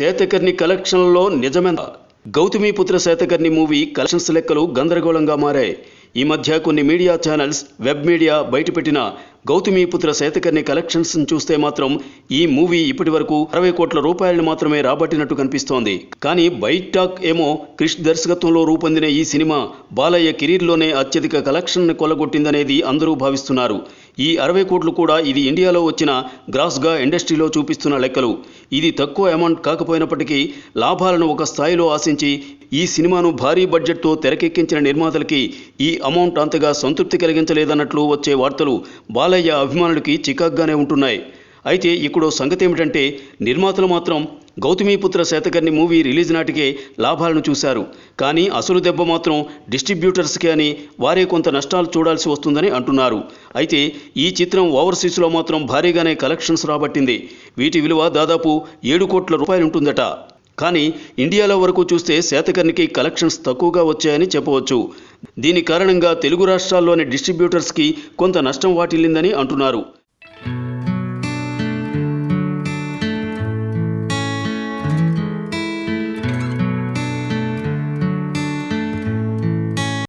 శేతకర్ణి కలెక్షన్లో నిజమైన Gautamiputra శేతకర్ణి movie collections లెక్కలు గందరగోళంగా మారాయి. ఈ మధ్య కొన్ని మీడియా ఛానల్స్ వెబ్ మీడియా బయటపెట్టిన గౌతమిపుత్ర సేతకర్ణి కలెక్షన్స్ చూస్తే మాత్రం ఈ మూవీ ఇప్పటి వరకు అరవై కోట్ల రూపాయలను మాత్రమే రాబట్టినట్టు కనిపిస్తోంది. కానీ బైట్ టాక్ ఏమో క్రిష్ దర్శకత్వంలో రూపొందిన ఈ సినిమా బాలయ్య కెరీర్లోనే అత్యధిక కలెక్షన్ కొల్లగొట్టిందనేది అందరూ భావిస్తున్నారు. ఈ అరవై కోట్లు కూడా ఇది ఇండియాలో వచ్చిన గ్రాస్గా ఇండస్ట్రీలో చూపిస్తున్న లెక్కలు. ఇది తక్కువ అమౌంట్ కాకపోయినప్పటికీ లాభాలను ఒక స్థాయిలో ఆశించి ఈ సినిమాను భారీ బడ్జెట్తో తెరకెక్కించిన నిర్మాతలకి ఈ అమౌంట్ అంతగా సంతృప్తి కలిగించలేదన్నట్లు వచ్చే వార్తలు బాలయ్య అభిమానులకి చికాగ్గానే ఉంటున్నాయి. అయితే ఇక్కడ సంగతి ఏమిటంటే నిర్మాతలు మాత్రం గౌతమిపుత్ర శాతకర్ణి మూవీ రిలీజ్ నాటికే లాభాలను చూశారు. కానీ అసలు దెబ్బ మాత్రం డిస్ట్రిబ్యూటర్స్కే అని వారే కొంత నష్టాలు చూడాల్సి వస్తుందని అంటున్నారు. అయితే ఈ చిత్రం ఓవర్సీస్లో మాత్రం భారీగానే కలెక్షన్స్ రాబట్టింది. వీటి విలువ దాదాపు ఏడు కోట్ల రూపాయలు ఉంటుందట కానీ ఇండియాలో వరకు చూస్తే శాతకర్ణికి కలెక్షన్స్ తక్కువగా వచ్చాయని చెప్పవచ్చు. దీని కారణంగా తెలుగు రాష్ట్రాల్లోని డిస్ట్రిబ్యూటర్స్కి కొంత నష్టం వాటిల్లిందని అంటున్నారు.